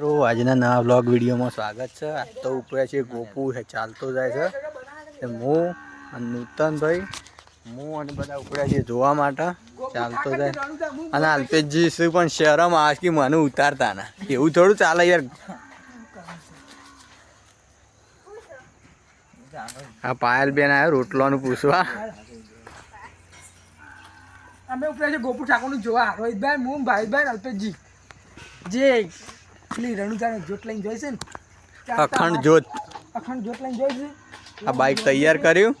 મિત્રો, આજના નવા વ્લોગ વિડીયોમાં સ્વાગત છે. આજ તો ઉપરે છે ગોપુ છે, ચાલતો જાય છે. હું અને નૂતનભાઈ, હું અને બધા ઉપરે છે જોવા માટે ચાલતો જાય. અને અલ્પેશજી શું પણ શરમ આવે છે કે મને ઉતારતા ના. એવું થોડું ચાલે યાર. આ પાયલબેન આવ્યો રોટલાનું પૂછવા. અમે ઉપર છે ગોપુ ઠાકોરનું જોવા. રોહિતભાઈ હું ભાઈભાઈ અલ્પેશજી. જે પેલી રણુજાને જોટ લઈને જોઈશે ને? અખંડ જોત અખંડ જોટ લઈને જોઈશે આ બાઇક તૈયાર કર્યું.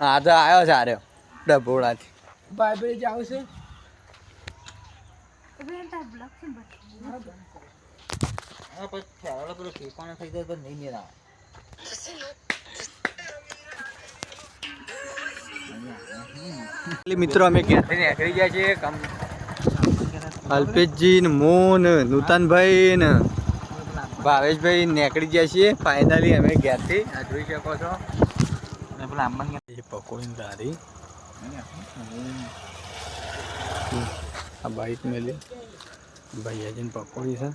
હા તો આવ્યો છે આર્યો ડભોળાથી ભાઈ ભાઈ જે આવશે. એટલે મિત્રો અમે ક્યાંથી નીકળી ગયા છીએ કમ અલ્પેશજી ને મોન નૂતનભાઈ ને ભાવેશભાઈ નીકળી ગયા છીએ ફાઇનલી અમે ઘેરથી. આ જોઈ શકો છો. એ પકોડીની લારી આ બાઈક મેલી. ભૈયાજીને પકોડી છે.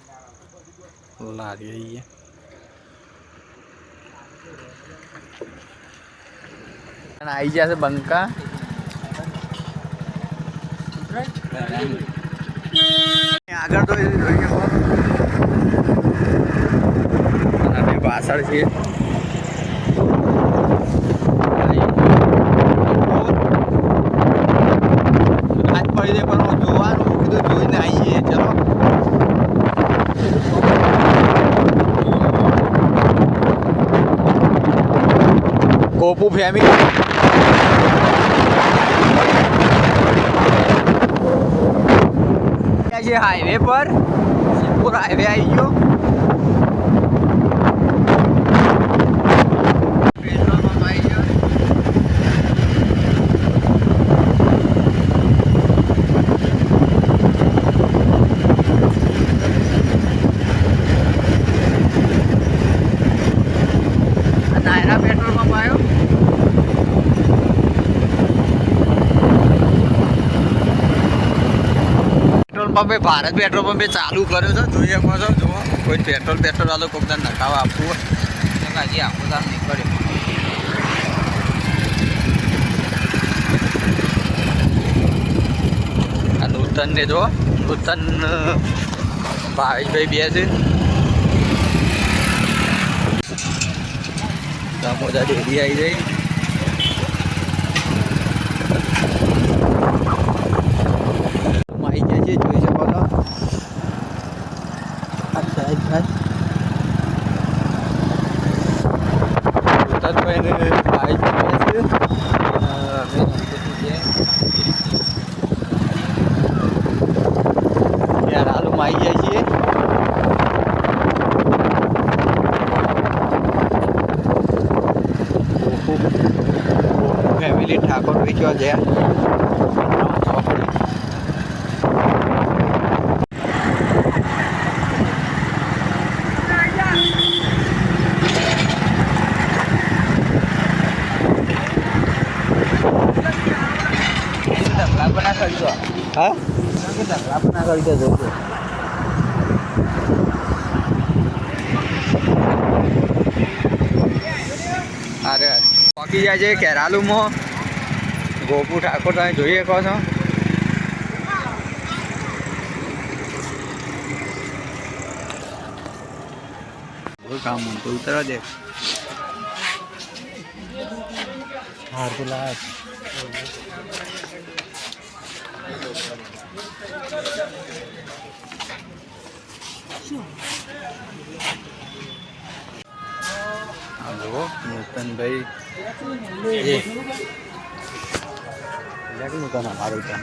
લારી આવીએ આવી ગયા છે બંકા. આગળ તો અમે પાછળ છીએ. પડી પણ જોવાનું જોઈને આવીએ ચલો. કોપુ ફેમિલી છે હાઈવે પર સિદ્ધપુર હાઈવે આવી ગયો પેટ્રોલ પંપ આવી ગયો આ નાયરા પેટ્રોલ પંપ આવ્યો પેટ્રોલ પંપે, ભારત પેટ્રોલ પંપે ચાલુ કર્યો છે. જોઈએ શકો છો જુઓ. કોઈ પેટ્રોલ પેટ્રોલ વાળો કોઈક દાન નખાવા આપવું. હોય હજી આખો તાર નીકળ્યો. આ નૂતન ને જો નૂતન ભાવેશભાઈ બે છે. દામોદા ડેરી આવી જાય આવી ગયા છે જોઈ શકો છો આ સાઈડ સાઈડ ઉસ્તાદભાઈ ને ભાઈ છે અ, અમે સંસ્કૃતિ છે યાર હાલું આવી જાય છીએ ફેમિલી ઠાકોર વેચવા ગયા ચોકડી હા અરે પહોંચી જાય છે કેરાલુમાં ગોપુ ઠાકોર તમે જોઈએ કહો છો બહુ કામ તો ઉતરવા દે હાર તો લાગ હલો નૂતનભાઈ કામ અમારું કામ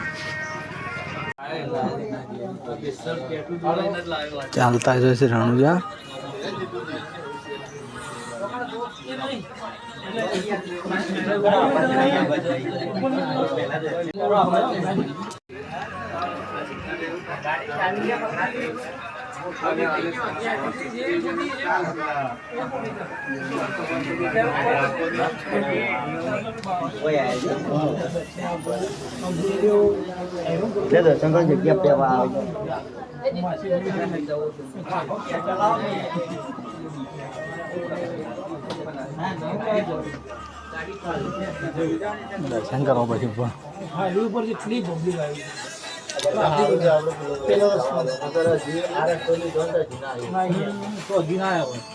ચાલતા જશે રણુજા. દર્શન કરી જગ્યા પેવા આવે દર્શન કરો પછી પણ. હાઈવે ઉપર જેટલી પબ્લિક આવી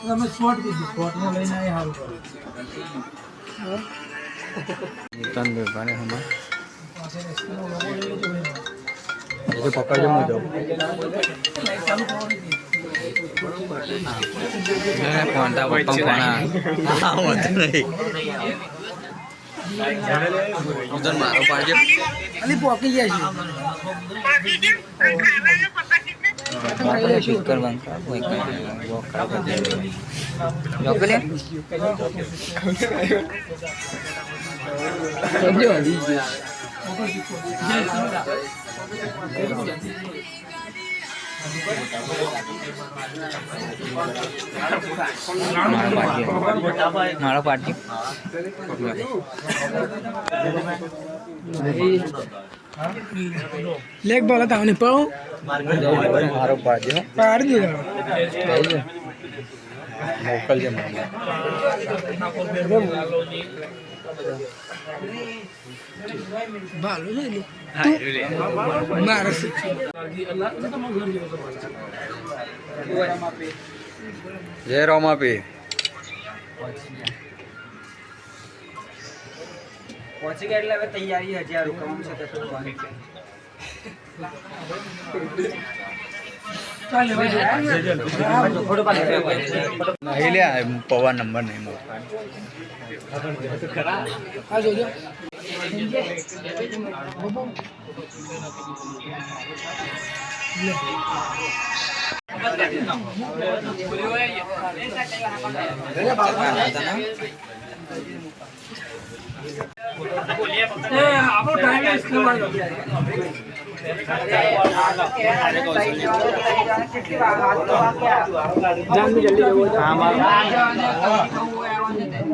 તમે શોર્ટ કીધું શોર્ટમાં લઈને આવી સારું કર્યું નૂતન વેપારી હમણાં પાસે રસ્તાનો લોગો લઈ લેજો ભાઈ. હજુ પકડજો હું જાઉં ચાલુ કરવાનું છે. કોણતા પપ્પા કોણા આવત નહીં નૂતન મારો પાડજો અલી પોકી ગયા છે. સ્પીકર બંધ કર કોઈ વોક કર યોગલે મારો પાડજો મારો પાડજો લેગ બોલ હતા ને પાઉ મારો પાડજો પાડી દીધો. મોકલજો મને તું મારે જય રોમાપી પહોંચી ગયા એટલે હવે તૈયારી હજી આ રોકાવાનું છે પવન કરવાની? છે નહીં. લે પવા નંબર નહીં મળે આ જોજો આપણો ટાઈમ વેસ્ટ કરવાનો જલ્દી જવું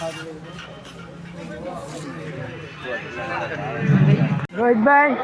આગળ રોહિતભાઈ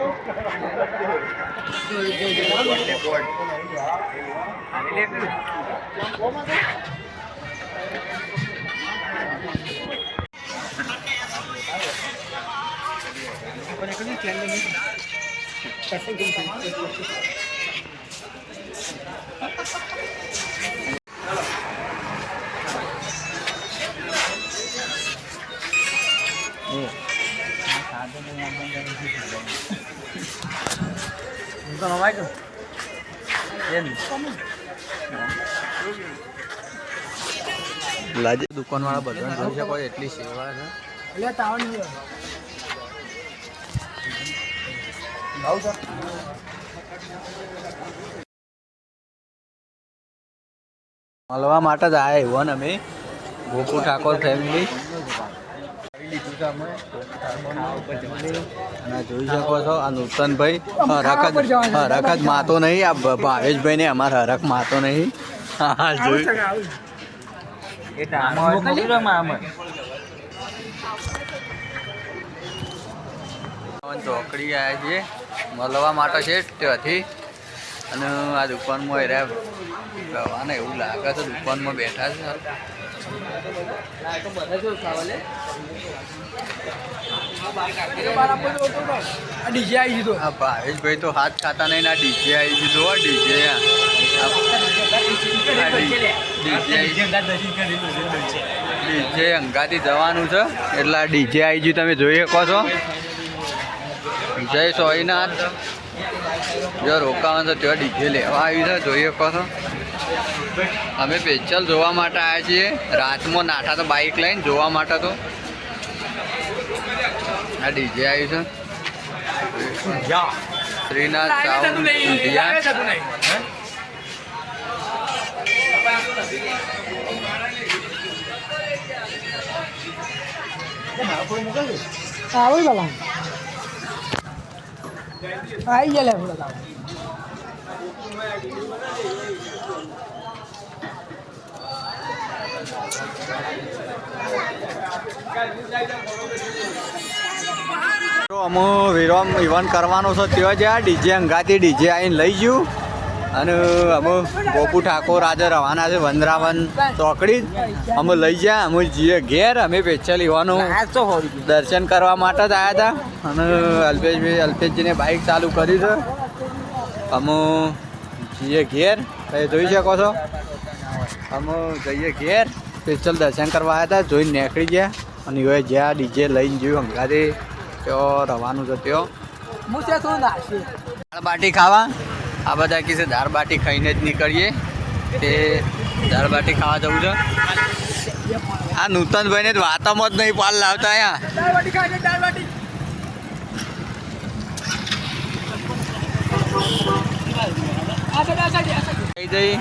તો નવાય તો એમ. લાજે દુકાનવાળા બધા જોઈ શકો એટલી સેવા છે. એટલે તાવ નહીં મળવા માટે જ આવ્યા એવો ને અમે. ગોકુ ઠાકોર ફેમિલી જોઈ શકો છો, આ નૂતનભાઈ હરખ જ હરખ જ માતો નહીં, આ ભાવેશભાઈ ને અમારે હરખ માતો નહીં. હા, જોઈ. ચોકડી આવ્યા છીએ મળવા માટે છે, ત્યાંથી. અને આ દુકાનમાં રહ્યા રવાને એવું લાગે છે, દુકાનમાં બેઠા છે. ડીજે આવી ગયું આ ભાવેશભાઈ તો હાથ ખાતા નહીં ના ડીજે આવી ગયું તો ડીજે ડીજે અંગાથી જવાનું છે, એટલે આ ડીજે આવી ગયું. તમે જોઈ શકો છો. જય સોયનાથ. જો રોકાવાનું તો ત્યાં ડીજે લેવા આવ્યું છે, જોઈ શકો છો. અમે પેચલ જોવા માટે આવ્યા છીએ. રાતમાં નાઠા તો બાઇક લઈને જોવા માટે તો. આ ડીજે આવ્યું છે. શ્રીનાથ સાઉન્ડ ઇન્ડિયા આવો ગયા લે અમો વિરોમ ઇવન કરવાનો છે ત્યાં જ્યાં ડીજે અંગાથી ડીજે આવીને લઈ ગયું. અને અમે ગોપુ ઠાકોર આજે રવાના છે, વંદરાવન ચોકડી જ. અમે લઈ ગયા, અમે જઈએ ઘેર, અમે પેચલ ઈવાનું દર્શન કરવા માટે જ આવ્યા હતા. અને અલ્પેશભાઈ, અલ્પેશજીને બાઇક ચાલુ કરી છે. અમે જઈએ ઘેર. તમે જોઈ શકો છો? અમે જઈએ ઘેર. સ્પેશિયલ દર્શન કરવા આવ્યા હતા જોઈને નીકળી ગયા. અને હવે જ્યાં ડીજે લઈને જોયું અંગાથી તેઓ રવાનું છે નાશે દાળ બાટી ખાવા. આ બધા કી છે દાળ બાટી ખાઈને જ નીકળીએ. તે દાળ બાટી ખાવા જવું છે. આ નૂતનભાઈને જ વાતોમાં જ નહીં પાલ લાવતા અહીંયા. દાળ બાટી ખાજે દાળ બાટી આ સાઈડ, આ સાઈડ, આ સાઈડ. કઈ જઈ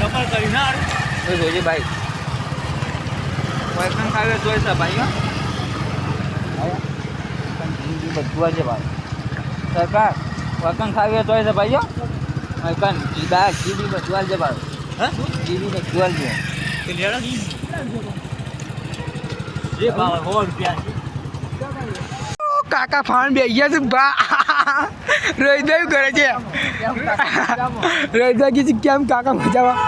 તો જોજે ભાઈ વૈકન ખાવે જોઈ છે ભાઈ બધું છે ભાઈ સરકાર વૈકન ખાવે જોઈ છે ભાઈઓ વૈકન જીબા જીબી બધું છે ભાઈ હા જીબી બધું છે જે ભાવ કાકા ફાન બે ગયા છે બા. રોહિતભાઈ કરે છે? રોહિતભાઈ કીધું કેમ કાકા મજામાં?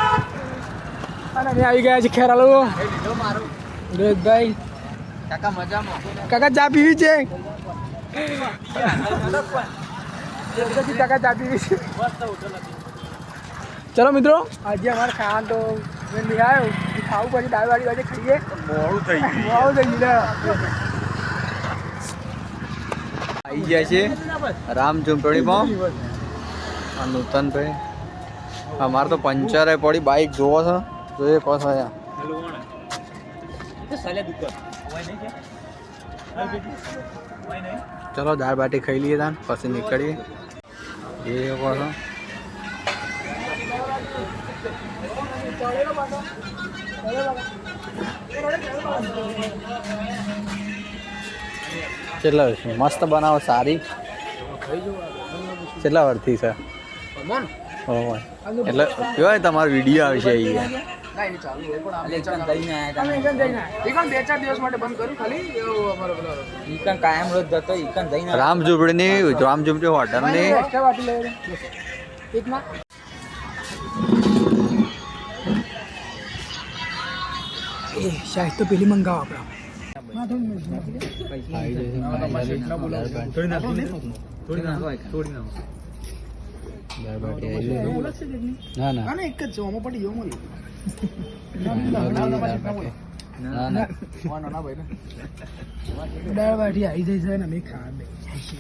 અને અમે આવી ગયા છે ખેરાલુ. રોહિતભાઈ કાકા મજામાં કાકા ચા પીવી છે? કાકા ચા પીવી છે? ચલો મિત્રો. આજે અમારે ખાવાનું તો મેં લઈ આવ્યો. ખાવું પછી દાળ વાળી આજે ખાઈએ. મોડું થઈ મોડું થઈ ગયું આવી ગયા છે. રામ ઝુંપડીમાં. આ નૂતનભાઈ અમારે તો પંચરે પડી બાઈક જોવો છો. જોઈએ કહો છો ચલો, દાળ બાટી ખાઈ લઈએ તાન, પછી નીકળીએ. એ કહો છો. કેટલા વર્ષની મસ્ત બનાવો સારી. કેટલા વર્ષથી છે? એટલે કહેવાય તમારો વીડિયો આવશે અહીંયા રામ ઝુંપડીની રામ ઝુંપડી હોટલની એ શાયદ તો પેલી મંગાવો આપણે. આવી જાય છે ને.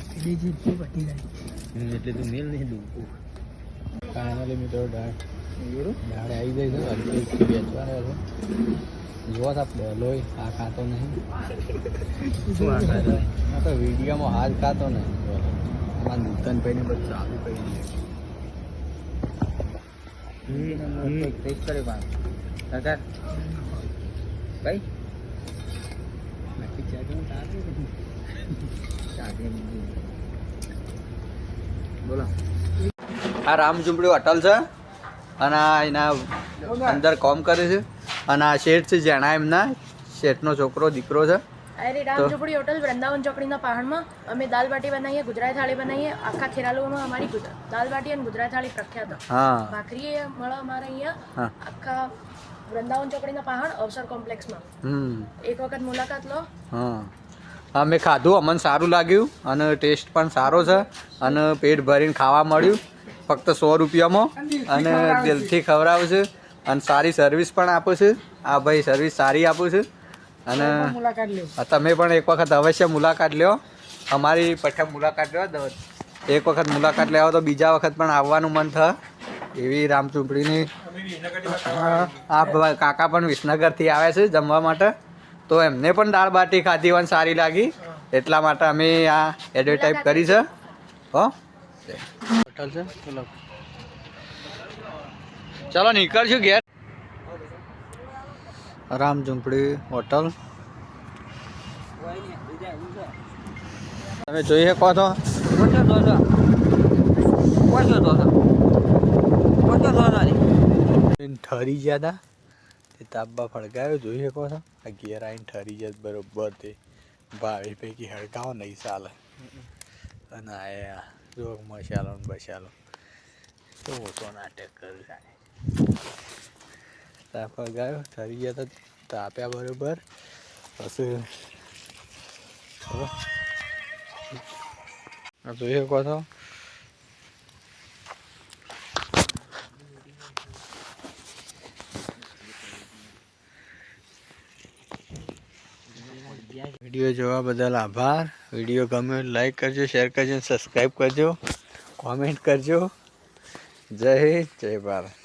અમે તે પટી એટલે તું મેલ નહીં દઉં ફાઇનલી મિત્રો દાળ દાળ આવી જાય છે છે જોવા સાપ લોહી આ ખાતો નહીં. આ તો વિડીયોમાં હાથ ખાતો નહીં. અમારા નૂતનભાઈને બધું ચાલુ કરી દીધું ટેસ્ટ કરે સરકાર ભાઈ? બોલો. આ રામ ઝુંપડી અટલ છે. અને આ એના અંદર કોમ કરે છે. અને આ શેઠ છે જેણા એમના શેઠનો છોકરો દીકરો છે. અરે રામ? ઝૂંપડી હોટલ વૃંદાવન ચોકડીના પહાડમાં અમે દાલ બાટી બનાવીએ ગુજરાતી થાળી બનાવીએ આખા ખેરાલુમાં અમારી દાલ બાટી અને ગુજરાતી થાળી પ્રખ્યાત. હા. ભાખરી મળે અમારે અહીંયા આખા વૃંદાવન ચોકડીના પહાડ અવસર કોમ્પ્લેક્સમાં. હમ. એક વખત મુલાકાત લો. હા. અમે ખાધું અમને સારું લાગ્યું અને ટેસ્ટ પણ સારો છે અને પેટ ભરીને ખાવા મળ્યું. ફક્ત સો રૂપિયામાં અને દિલથી ખવડાવશે અને સારી સર્વિસ પણ આપું છું. આ ભાઈ સર્વિસ સારી આપું છું. અને લ્યો. તમે પણ એક વખત અવશ્ય મુલાકાત લ્યો. અમારી પ્રથમ મુલાકાત લો એક વખત મુલાકાત લેવા તો બીજા વખત પણ આવવાનું મન થાય એવી રામચૂંપડીની આ કાકા પણ વિસનગરથી આવે છે જમવા માટે. તો એમને પણ દાળ બાટી ખાધી હોય સારી લાગી. એટલા માટે અમે આ એડવર્ટાઈઝ કરી છે. હો? હોટલ છે? ચલો. ચલો નીકળશું ઘેર. રામ ઝુંપડી હોટલ. તમે જોઈ શકો છો. ઠરી ગયા હતા તે તાબા ફળગાયો, જોઈ શકો છો. આ ઘેર આવીને ઠરી જાય બરોબર તે ભાવી પૈકી હડકાવો નહીં ચાલે. અને આયા જો મસાલો ને બસાલો. તો ઓછો નાટક કરે તાપ ફળગાયો ઠરી ગયા હતા તાપ્યા બરોબર પછી ચલો. આ જોઈ શકો છો વીડિયો જોવા બદલ આભાર વીડિયો ગમે લાઈક કરજો શેર કરજો સબસ્ક્રાઈબ કરજો કોમેન્ટ કરજો જય હિન્દ જય ભારત